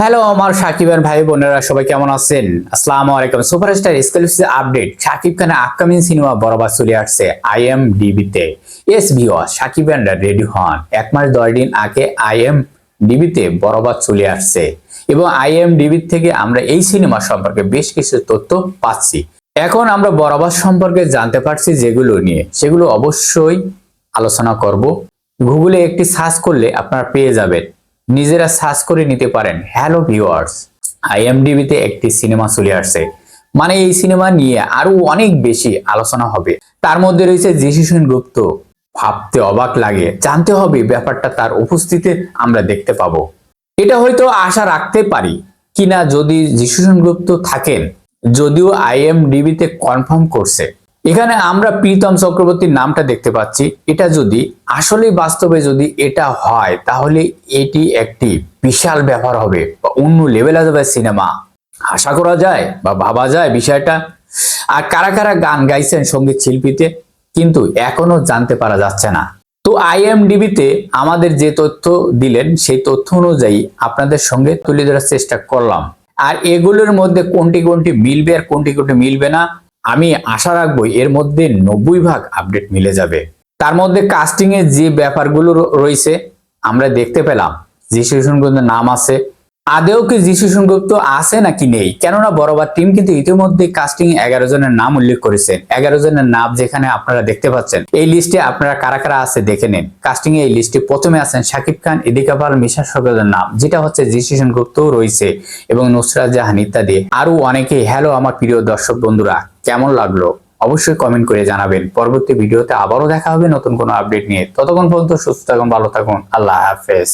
Hello আমার সাকিবের ভাই, বোনেরা, সবাই কেমন আছেন? আসসালামু আলাইকুম। সুপারস্টার এক্সক্লুসিভ আপডেট সাকিব খানের আপকামিং সিনেমা বরাবর চলে আসছে আই এম ডিবিতে এস ভিও সাকিব খানরা রেডি হন। এক মাস দশ দিন আগে আই এম ডিবিতে বরাবর চলে আসছে। এবং আই এম ডিবি থেকে আমরা এই সিনেমা সম্পর্কে বেশ কিছু তথ্য পাচ্ছি। এখন আমরা বরাবর সম্পর্কে জানতে পারছি যেগুলো নিয়ে। সেগুলো অবশ্যই আলোচনা করব। গুগলে একটি সার্চ করলে আপনারা পেয়ে যাবেন। নিজেরা সার্চ করে নিতে পারেন। হ্যালো ভিউয়ার্স আইএমডিবিতে একটি সিনেমা চলে আসছে। মানে এই সিনেমা নিয়ে আরও অনেক বেশি আলোচনা হবে। তার মধ্যে রয়েছে যিশু সেনগুপ্ত। ভাবতে অবাক লাগে। জানতে হবে ব্যাপারটা তার উপস্থিতিতে আমরা দেখতে পাবো। এটা হয়তো আশা রাখতে পারি। কিনা যদি যিশু সেনগুপ্ত থাকেন, যদিও আইএমডিবিতে কনফার্ম করছে। এখানে আমরা প্রীতম চক্রবর্তীর নামটা দেখতে পাচ্ছি। এটা যদি আসলে বাস্তবে যদি এটা হয়, তাহলে এটি একটি বিশাল ব্যাপার হবে, বা অন্য লেভেলে যাবে সিনেমা আশা করা যায়, বা ভাবা যায় বিষয়টা। আর কারা কারা গান গাইছেন সংগীত শিল্পীতে, কিন্তু এখনও জানতে পারা যাচ্ছে না। তো আইএমডিবিতে আমাদের যে তথ্য দিলেন, সেই তথ্য অনুযায়ী আপনাদের সঙ্গে তুলে ধরার চেষ্টা করলাম। আর এগুলোর মধ্যে কোনটি কোনটি মিলবে আর কোনটি কোনটি মিলবে না আমি আশা রাখব এর মধ্যে নব্বই ভাগ আপডেট মিলে যাবে। তার মধ্যে কাস্টিং এর যে ব্যাপারগুলো রয়েছে, আমরা দেখতে পেলাম। যে শিশুগঞ্জের নাম আছে আদেও কি যিশু সেনগুপ্ত আছে নাকি নেই? কেননা বরাবর টিম কিন্তু ইতিমধ্যে কাস্টিং এগারো জনের নাম উল্লেখ করেছেন। এগারো জনের নাম যেখানে আপনারা দেখতে পাচ্ছেন। এই লিস্টে আপনারা কারা কারা আছে দেখে নিন। কাস্টিং এই লিস্টে প্রথমে আছেন শাকিব খান, এদিকা পাল মিশা সরকারের নাম, যেটা হচ্ছে যিশু সেনগুপ্ত রয়েছে এবং নুসরাত জাহান ইত্যাদি। আরও অনেকে হ্যালো আমার প্রিয় দর্শক বন্ধুরা, কেমন লাগল? অবশ্যই কমেন্ট করে জানাবেন। পরবর্তী ভিডিওতে আবারও দেখা হবে নতুন কোনো আপডেট নিয়ে। ততক্ষণ পর্যন্ত সুস্থ থাকুন, ভালো থাকুন। আল্লাহ হাফেজ।